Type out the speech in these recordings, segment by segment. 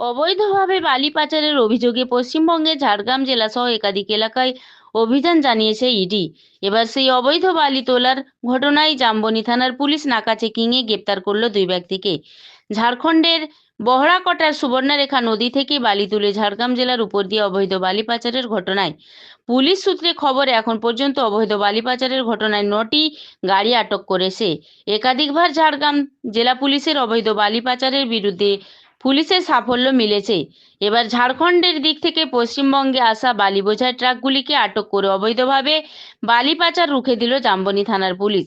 অবৈধভাবে বালি পাচারের অভিযোগে পশ্চিমবঙ্গের ঝাড়গ্রাম জেলাসহ একাধিক এলাকায় অভিযান জানিয়েছে ইডি। এবার সেই অবৈধ বালি তোলার ঘটনায় জামবনি থানার পুলিশ নাকা চেকিংয়ে গ্রেপ্তার করল দুই ব্যক্তিকে। ঝাড়খণ্ডের বহড়াকটার সুবর্ণরেখা নদী থেকে বালি তুলে ঝাড়গ্রাম জেলার উপর দিয়ে অবৈধ বালি পাচারের ঘটনায়। পুলিশ সূত্রে খবর, এখন পর্যন্ত অবৈধ বালি পাচারের ঘটনায় নটি গাড়ি আটক করেছে। একাধিকবার ঝাড়গ্রাম জেলা পুলিশের অবৈধ বালি পাচারের বিরুদ্ধে পুলিশের সাফল্য মিলেছে। এবার ঝাড়খণ্ডের দিক থেকে পশ্চিমবঙ্গে আসা বালি বোঝাই ট্রাকগুলিকে আটক করে অবৈধভাবে বালি পাচার রুখে দিল জামবনি থানার পুলিশ।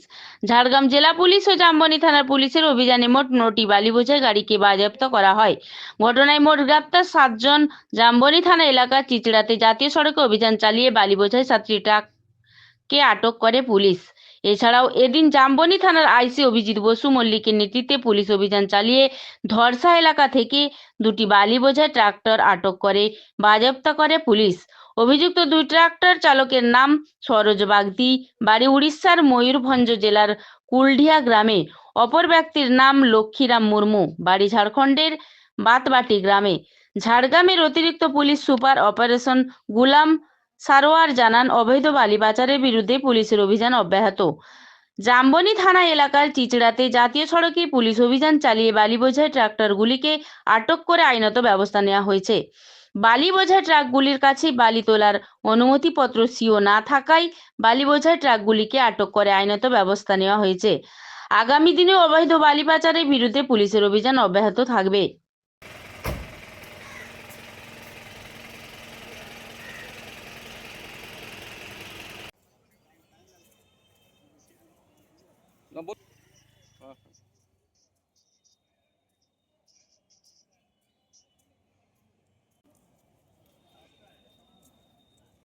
ঝাড়গ্রাম জেলা পুলিশ ও জামবনি থানার পুলিশের অভিযানে মোট নটি বালি বোঝাই গাড়িকে বাজেয়াপ্ত করা হয়। ঘটনায় মোট গ্রেপ্তার সাতজন জামবনি থানা এলাকার চিচড়াতে জাতীয় সড়কে অভিযান চালিয়ে বালি বোঝাই সাতটি ট্রাককে আটক করে পুলিশ। এছাড়াও এদিন জামবনি থানার আইসি অভিজিৎ বসু মল্লিকের নেতৃত্বে পুলিশ অভিযান চালিয়ে ধরসা এলাকা থেকে দুটি বালি বোঝাই ট্রাক্টর আটক করে, বাজেয়াপ্ত করে পুলিশ। অভিযুক্ত দুই ট্রাক্টর চালকের নাম সরোজ বাগদি, বাড়ি উড়িষ্যার ময়ূরভঞ্জ জেলার কুলডিয়া গ্রামে। অপর ব্যক্তির নাম লক্ষ্মীরাম মুর্মু, বাড়ি ঝাড়খণ্ডের বাতবাটি গ্রামে। ঝাড়গ্রামের অতিরিক্ত police super operation Gulam Sarwar জানান, অবৈধ বালি পাচারের বিরুদ্ধে পুলিশের অভিযান অব্যাহত। জামবনি থানা এলাকার চিচড়াতে জাতীয় সড়কে পুলিশ অভিযান চালিয়ে বালি বোঝাই ট্রাক্টরগুলিকে আটক করে আইনত ব্যবস্থা নেওয়া হয়েছে। বালি বোঝাই ট্রাকগুলির কাছে বালি তোলার অনুমতিপত্র সিও না থাকায় বালি বোঝাই ট্রাকগুলিকে আটক করে আইনত ব্যবস্থা নেওয়া হয়েছে। আগামী দিনে অবৈধ বালি পাচারের বিরুদ্ধে পুলিশের অভিযান অব্যাহত থাকবে। 那不，啊。